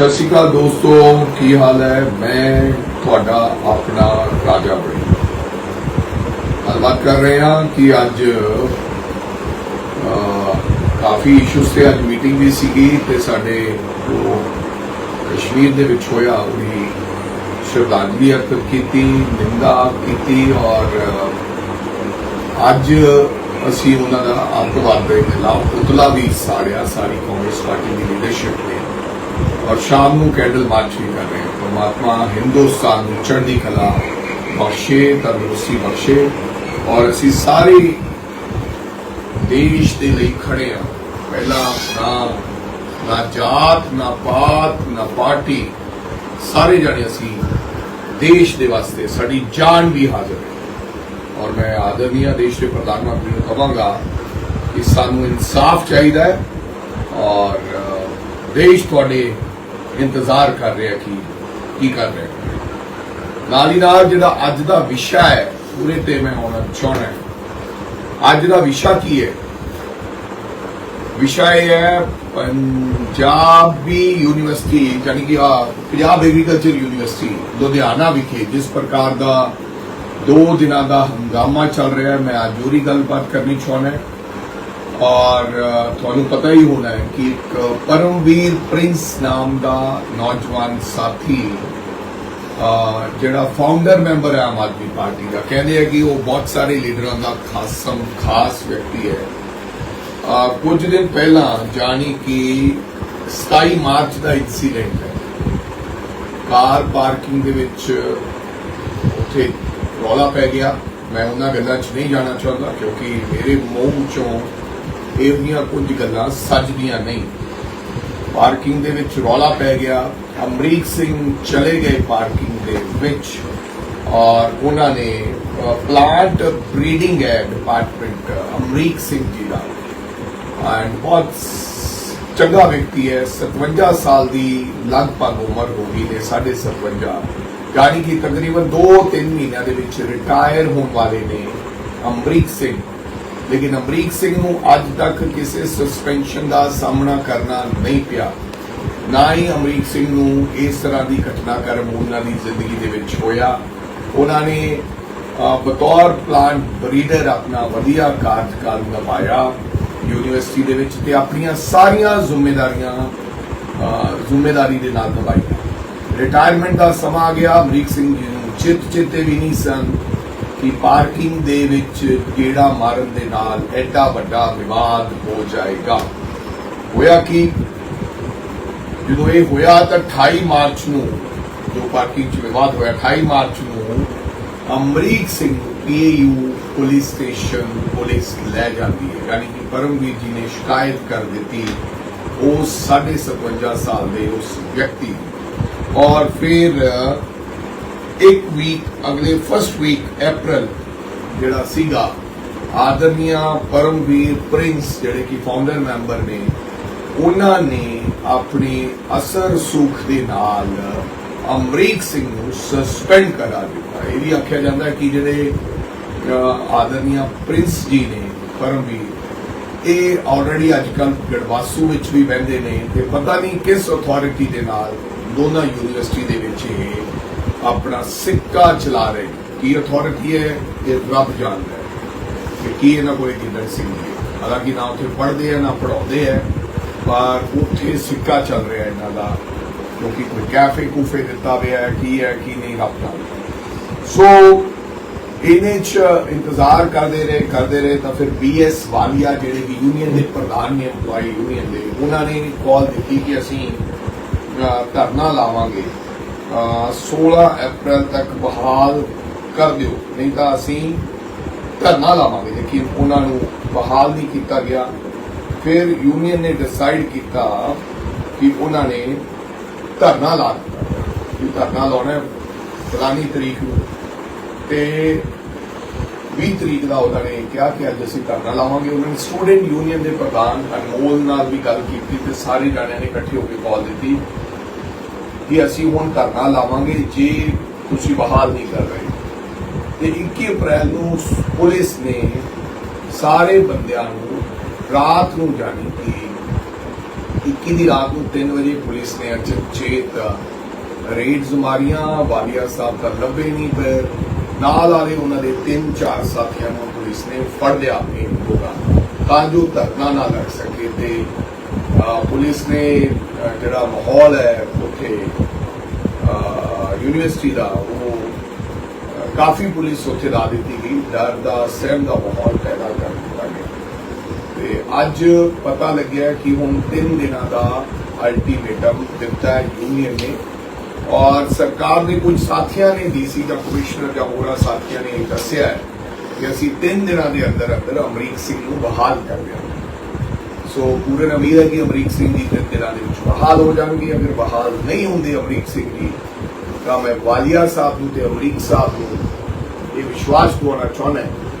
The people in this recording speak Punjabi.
ਸਤਿ ਸ਼੍ਰੀ ਅਕਾਲ ਦੋਸਤੋ, ਕੀ ਹਾਲ ਹੈ? ਮੈਂ ਤੁਹਾਡਾ ਆਪਣਾ ਰਾਜਾ ਬੜੀ ਗੱਲਬਾਤ ਕਰ ਰਹੇ ਹਾਂ ਕਿ ਅੱਜ ਕਾਫੀ ਇਸ਼ੂਸ ਤੇ ਅੱਜ ਮੀਟਿੰਗ ਵੀ ਸੀਗੀ ਤੇ ਸਾਡੇ ਜੋ ਕਸ਼ਮੀਰ ਦੇ ਵਿੱਚ ਹੋਇਆ ਉਹਦੀ ਸ਼ਰਧਾਂਜਲੀ ਅਰਪਿਤ ਕੀਤੀ, ਨਿੰਦਾ ਕੀਤੀ ਔਰ ਅੱਜ ਅਸੀਂ ਉਹਨਾਂ ਦਾ ਅੱਤਵਾਦ ਦੇ ਖਿਲਾਫ ਪੁਤਲਾ ਵੀ ਸਾੜਿਆ ਸਾਰੀ ਕਾਂਗਰਸ ਪਾਰਟੀ ਦੀ ਲੀਡਰਸ਼ਿਪ ਨੇ। ਔਰ ਸ਼ਾਮ ਨੂੰ ਕੈਂਡਲ ਮਾਰਚ ਵੀ ਕਰ ਰਹੇ ਹਾਂ। ਪਰਮਾਤਮਾ ਹਿੰਦੁਸਤਾਨ ਨੂੰ ਚੜ੍ਹਦੀ ਕਲਾ ਬਖਸ਼ੇ, ਤੰਦਰੁਸਤੀ ਬਖਸ਼ੇ ਔਰ ਅਸੀਂ ਸਾਰੇ ਦੇਸ਼ ਦੇ ਲਈ ਖੜੇ ਹਾਂ। ਪਹਿਲਾ ਨਾ ਨਾ ਜਾਤ, ਨਾ ਪਾਤ, ਨਾ ਪਾਰਟੀ, ਸਾਰੇ ਜਾਣੇ ਅਸੀਂ ਦੇਸ਼ ਦੇ ਵਾਸਤੇ ਸਾਡੀ ਜਾਨ ਵੀ ਹਾਜ਼ਰ ਹੈ। ਔਰ ਮੈਂ ਆਦਰਨੀय ਦੇਸ਼ ਦੇ ਪ੍ਰਧਾਨ ਮੰਤਰੀ ਨੂੰ ਕਹਾਂਗਾ ਕਿ ਸਾਨੂੰ ਇਨਸਾਫ ਚਾਹੀਦਾ ਹੈ ਔਰ ਦੇਸ਼ ਤੁਹਾਡੇ ਇੰਤਜ਼ਾਰ ਕਰ ਰਿਹਾ ਕਿ, ਕੀ ਕਰ ਰਿਹਾ ਨਾਲ ਹੀ ਨਾਲ ਜਿਹੜਾ ਅੱਜ ਦਾ ਵਿਸ਼ਾ ਹੈ, ਪੂਰੇ ਤੇ ਮੈਂ ਆਉਣਾ ਚਾਹੁੰਦਾ ਅੱਜ ਦਾ ਵਿਸ਼ਾ ਕੀ ਹੈ? ਵਿਸ਼ਾ ਇਹ ਹੈ ਪੰਜਾਬੀ ਯੂਨੀਵਰਸਿਟੀ ਯਾਨੀ ਕਿ ਪੰਜਾਬ ਐਗਰੀਕਲਚਰ ਯੂਨੀਵਰਸਿਟੀ ਲੁਧਿਆਣਾ ਵਿਖੇ, ਜਿਸ ਪ੍ਰਕਾਰ ਦਾ ਦੋ ਦਿਨਾਂ ਦਾ ਹੰਗਾਮਾ ਚੱਲ ਰਿਹਾ ਹੈ, ਮੈਂ ਅੱਜ ਉਹਦੀ ਗੱਲਬਾਤ ਕਰਨੀ ਚਾਹੁੰਦਾ ਔਰ ਤੁਹਾਨੂੰ ਪਤਾ ਹੀ ਹੋਣਾ ਹੈ ਕਿ ਇੱਕ ਪਰਮਵੀਰ ਪ੍ਰਿੰਸ ਨਾਮ ਦਾ ਨੌਜਵਾਨ ਸਾਥੀ ਜਿਹੜਾ ਫਾਊਂਡਰ ਮੈਂਬਰ ਹੈ ਆਮ ਆਦਮੀ ਪਾਰਟੀ ਦਾ, ਕਹਿੰਦੇ ਆ ਕਿ ਉਹ ਬਹੁਤ ਸਾਰੇ ਲੀਡਰਾਂ ਦਾ ਖਾਸਮ, ਖਾਸ ਵਿਅਕਤੀ ਹੈ। ਕੁਝ ਦਿਨ ਪਹਿਲਾਂ ਜਾਣੀ ਕਿ 27 ਮਾਰਚ ਦਾ ਇਨਸੀਡੈਂਟ ਹੈ। ਕਾਰ ਪਾਰਕਿੰਗ ਦੇ ਵਿੱਚ ਉੱਥੇ ਰੌਲਾ ਪੈ ਗਿਆ। ਮੈਂ ਉਹਨਾਂ ਗੱਲਾਂ 'ਚ ਨਹੀਂ ਜਾਣਾ ਚਾਹੁੰਦਾ, ਕਿਉਂਕਿ ਮੇਰੇ ਮੂੰਹ 'ਚੋਂ ਇਹ ਜਿਹੀਆਂ ਕੁਝ ਗੱਲਾਂ ਸੱਜਦੀਆਂ ਨਹੀਂ। ਪਾਰਕਿੰਗ ਦੇ ਵਿੱਚ ਰੌਲਾ ਪੈ ਗਿਆ। ਅਮਰੀਕ ਸਿੰਘ ਚਲੇ ਗਏ ਪਾਰਕਿੰਗ ਦੇ ਵਿੱਚ ਔਰ ਉਹਨਾਂ ਨੇ ਪਲਾਂਟ ਬਰੀਡਿੰਗ ਹੈ ਡਿਪਾਰਟਮੈਂਟ ਅਮਰੀਕ ਸਿੰਘ ਜੀ ਦਾ। ਐਂਡ ਬਹੁਤ ਚੰਗਾ ਵਿਅਕਤੀ ਹੈ। 57 ਸਾਲ ਦੀ ਲਗਭਗ ਉਮਰ ਹੋ ਗਈ ਨੇ 57 ਯਾਨੀ ਕਿ ਤਕਰੀਬਨ 2-3 ਮਹੀਨਿਆਂ ਦੇ ਵਿੱਚ ਰਿਟਾਇਰ ਹੋਣ ਵਾਲੇ ਨੇ ਅਮਰੀਕ ਸਿੰਘ। ਲੇਕਿਨ ਅਮਰੀਕ ਸਿੰਘ ਨੂੰ ਅੱਜ ਤੱਕ ਕਿਸੇ ਸਸਪੈਂਸ਼ਨ ਦਾ ਸਾਹਮਣਾ ਕਰਨਾ ਨਹੀਂ ਪਿਆ। ਨਾ ਹੀ ਅਮਰੀਕ ਸਿੰਘ ਨੂੰ ਇਸ ਤਰ੍ਹਾਂ ਦੀ ਘਟਨਾਕ੍ਰਮ ਉਹਨਾਂ ਦੀ ਜ਼ਿੰਦਗੀ ਦੇ ਵਿੱਚ ਹੋਇਆ। ਉਹਨਾਂ ਨੇ ਬਤੌਰ ਪਲਾਂਟ ਬਰੀਡਰ ਆਪਣਾ ਵਧੀਆ ਕਾਰਜਕਾਲ ਨਿਭਾਇਆ ਯੂਨੀਵਰਸਿਟੀ ਦੇ ਵਿੱਚ ਤੇ ਆਪਣੀਆਂ ਸਾਰੀਆਂ ਜ਼ਿੰਮੇਵਾਰੀਆਂ ਅ, ਜ਼ਿੰਮੇਵਾਰੀ ਦੇ ਨਾਲ ਨਿਭਾਈ ਰਿਟਾਇਰਮੈਂਟ ਦਾ ਸਮਾਂ ਆ ਗਿਆ। ਅਮਰੀਕ ਸਿੰਘ ਜੀ ਨੂੰ ਚਿੱਤ ਚੇਤੇ ਵੀ ਨਹੀਂ ਸਨ। ਕਿ ਪਾਰਕਿੰਗ ਦੇ ਵਿੱਚ ਗੇੜਾ ਮਾਰਨ ਦੇ ਨਾਲ ਐਡਾ ਵੱਡਾ ਵਿਵਾਦ ਹੋ ਜਾਏਗਾ। ਹੋਇਆ ਕਿ? ਜਦੋਂ ਇਹ ਹੋਇਆ ਤਾਂ 28 ਮਾਰਚ ਨੂੰ, ਜੋ ਪਾਰਕਿੰਗ 'ਚ ਵਿਵਾਦ ਹੋਇਆ 28 ਮਾਰਚ ਨੂੰ Amrik Singh PU police station police ਲੈ ਜਾਂਦੀ ਹੈ। ਯਾਨੀ ਕਿ ਪਰਮਵੀਰ ਜੀ ਨੇ ਸ਼ਿਕਾਇਤ ਕਰ ਦਿੱਤੀ ਉਸ 57 ਸਾਲ ਦੇ ਉਸ ਵਿਅਕਤੀ ਔਰ ਫਿਰ ਇੱਕ ਵੀਕ ਅਗਲੇ ਫਸਟ ਵੀਕ April, ਜਿਹੜਾ ਸੀਗਾ, ਆਦਰਨੀਆ ਪਰਮਵੀਰ ਪ੍ਰਿੰਸ, ਜਿਹੜੇ ਕਿ ਫਾਊਂਡਰ ਮੈਂਬਰ ਨੇ, ਉਹਨਾਂ ਨੇ ਆਪਣੇ ਅਸਰ ਸੁਖ ਦੇ ਨਾਲ ਅਮਰੀਕ ਸਿੰਘ ਨੂੰ ਸਸਪੈਂਡ ਕਰਾ ਦਿੱਤਾ। ਇਹ ਵੀ ਆਖਿਆ ਜਾਂਦਾ ਕਿ ਜਿਹੜੇ ਆਦਰਨੀਆ ਪ੍ਰਿੰਸ ਜੀ ਨੇ, ਪਰਮਵੀਰ, ਇਹ ਆਲਰੇਡੀ ਅੱਜਕੱਲ ਗੜਵਾਸੂ ਵਿੱਚ ਵੀ ਬਹਿੰਦੇ ਨੇ ਤੇ ਪਤਾ ਨਹੀਂ ਕਿਸ ਅਥਾਰਟੀ ਦੇ ਨਾਲ ਦੋਨਾਂ ਯੂਨੀਵਰਸਿਟੀ ਦੇ ਵਿੱਚ ਇਹ ਆਪਣਾ ਸਿੱਕਾ ਚਲਾ ਰਹੇ ਕੀ ਅਥਾਰਟੀ ਹੈ ਇਹ ਰੱਬ ਜਾਣਦਾ ਹੈ। ਕਿ ਕੀ ਇਹਨਾਂ ਕੋਲ ਗਿੱਦੜ ਸਿੰਘ ਹੈ। ਹਾਲਾਂਕਿ ਨਾ ਉੱਥੇ ਪੜ੍ਹਦੇ ਆ, ਨਾ ਪੜਾਉਂਦੇ ਆ, ਪਰ ਉੱਥੇ ਸਿੱਕਾ ਚੱਲ ਰਿਹਾ ਇਹਨਾਂ ਦਾ। ਕਿਉਂਕਿ ਕੋਈ ਕੈਫੇ ਕੂਫੇ ਦਿੱਤਾ ਹੋਇਆ ਹੈ, ਕੀ ਹੈ, ਕੀ ਨਹੀਂ, ਰੱਬ ਜਾਣਦਾ। ਸੋ ਇਹਨੇ ਚ ਇੰਤਜ਼ਾਰ ਕਰਦੇ ਰਹੇ ਕਰਦੇ ਰਹੇ, ਤਾਂ ਫਿਰ ਬੀਐਸ ਵਾਲੀਆ ਜਿਹੜੇ ਵੀ ਯੂਨੀਅਨ ਦੇ ਪ੍ਰਧਾਨ ਨੇ EMPLOYE ਯੂਨੀਅਨ ਦੇ, ਉਹਨਾਂ ਨੇ ਕਾਲ ਦਿੱਤੀ ਕਿ ਅਸੀਂ ਧਰਨਾ ਲਾਵਾਂਗੇ। 16 ਅਪ੍ਰੈਲ ਤੱਕ ਬਹਾਲ ਕਰ ਦਿਓ। ਨਹੀਂ ਤਾਂ ਅਸੀਂ ਧਰਨਾ ਲਾਵਾਂਗੇ। ਲੇਕਿਨ ਉਹਨਾਂ ਨੂੰ ਬਹਾਲ ਨਹੀਂ ਕੀਤਾ ਗਿਆ। ਫਿਰ ਯੂਨੀਅਨ ਨੇ ਡਿਸਾਈਡ ਕੀਤਾ ਕਿ ਉਹਨਾਂ ਨੇ ਧਰਨਾ ਲਾ ਦਿੱਤਾ। ਕਿ ਧਰਨਾ ਲਾਉਣਾ ਹੈ ਫਲਾਨੀ ਤਰੀਕ ਨੂੰ। ਤੇ 20 ਤਰੀਕ ਦਾ ਉਹਨਾਂ ਨੇ ਕਿਹਾ ਕਿ ਅੱਜ ਅਸੀਂ ਧਰਨਾ ਲਾਵਾਂਗੇ। ਉਹਨਾਂ ਨੇ ਸਟੂਡੈਂਟ ਯੂਨੀਅਨ ਦੇ ਪ੍ਰਧਾਨ ਅਨਮੋਲ ਨਾਲ ਵੀ ਗੱਲ ਕੀਤੀ ਤੇ ਸਾਰੇ ਜਾਣਿਆਂ ਨੇ ਇਕੱਠੇ ਹੋ ਕੇ ਕਾਲ ਦਿੱਤੀ। ਕਿ ਅਸੀਂ ਹੁਣ ਧਰਨਾ ਲਾਵਾਂਗੇ ਜੇ ਤੁਸੀਂ ਬਹਾਲ ਨਹੀਂ ਕਰ ਰਹੇ। ਤੇ 21 ਅਪ੍ਰੈਲ ਨੂੰ ਪੁਲਿਸ ਨੇ ਸਾਰੇ ਬੰਦਿਆਂ ਨੂੰ ਰਾਤ ਨੂੰ ਜਾਣੀ ਕਿ 21 ਦੀ ਰਾਤ ਨੂੰ 3 ਵਜੇ ਪੁਲਿਸ ਨੇ ਅਚਨਚੇਤ ਰੇਡਸ ਮਾਰੀਆਂ, ਵਾਲੀਆ ਸਾਹਿਬ ਦਾ ਲੱਭੇ ਨਹੀਂ ਪਏ। ਨਾਲ ਵਾਲੇ ਉਹਨਾਂ ਦੇ ਤਿੰਨ ਚਾਰ ਸਾਥੀਆਂ ਨੂੰ ਪੁਲਿਸ ਨੇ ਫੜ ਲਿਆ ਆਪਣੇ ਲੋਕਾਂ ਤਾਂ ਜੋ ਧਰਨਾ ਨਾ ਲੱਗ ਸਕੇ ਤੇ ਪੁਲਿਸ ਨੇ ਜਿਹੜਾ ਮਾਹੌਲ ਹੈ ਉੱਥੇ ਯੂਨੀਵਰਸਿਟੀ ਦਾ, ਉਹ ਕਾਫੀ ਪੁਲਿਸ ਉੱਥੇ ਲਾ ਦਿੱਤੀ ਗਈ। ਡਰ ਦਾ, ਸਹਿਮ ਦਾ ਮਾਹੌਲ ਪੈਦਾ ਕਰ ਦਿੱਤਾ ਗਿਆ। ਤੇ ਅੱਜ ਪਤਾ ਲੱਗਿਆ ਕਿ ਹੁਣ 3 ਦਿਨਾਂ ਦਾ ਅਲਟੀਮੇਟਮ ਦਿੱਤਾ ਹੈ ਯੂਨੀਅਨ ਨੇ। ਔਰ ਸਰਕਾਰ ਦੇ ਕੁਝ ਸਾਥੀਆਂ ਨੇ ਡੀਸੀ ਦਾ ਕਮਿਸ਼ਨਰ ਜਾਂ ਹੋਰਾਂ ਸਾਥੀਆਂ ਨੇ ਦੱਸਿਆ ਕਿ ਅਸੀਂ 3 ਦਿਨਾਂ ਦੇ ਅੰਦਰ ਅੰਦਰ ਅਮਰੀਕ ਸਿੰਘ ਨੂੰ ਬਹਾਲ ਕਰ ਦਿਆਂਗੇ। ਸੋ ਪੂਰਨ ਉਮੀਦ ਹੈ ਕਿ ਅਮਰੀਕ ਸਿੰਘ ਜੀ ਤਿੰਨ ਦਿਨਾਂ ਦੇ ਵਿੱਚ ਬਹਾਲ ਹੋ ਜਾਣਗੇ ਅਗਰ ਬਹਾਲ ਨਹੀਂ ਹੁੰਦੇ ਅਮਰੀਕ ਸਿੰਘ ਜੀ। ਤਾਂ ਮੈਂ ਵਾਲੀਆ ਸਾਹਿਬ ਨੂੰ ਤੇ ਅਮਰੀਕ ਸਾਹਿਬ ਨੂੰ ਇਹ ਵਿਸ਼ਵਾਸ ਦਿਵਾਉਣਾ ਚਾਹੁੰਦਾ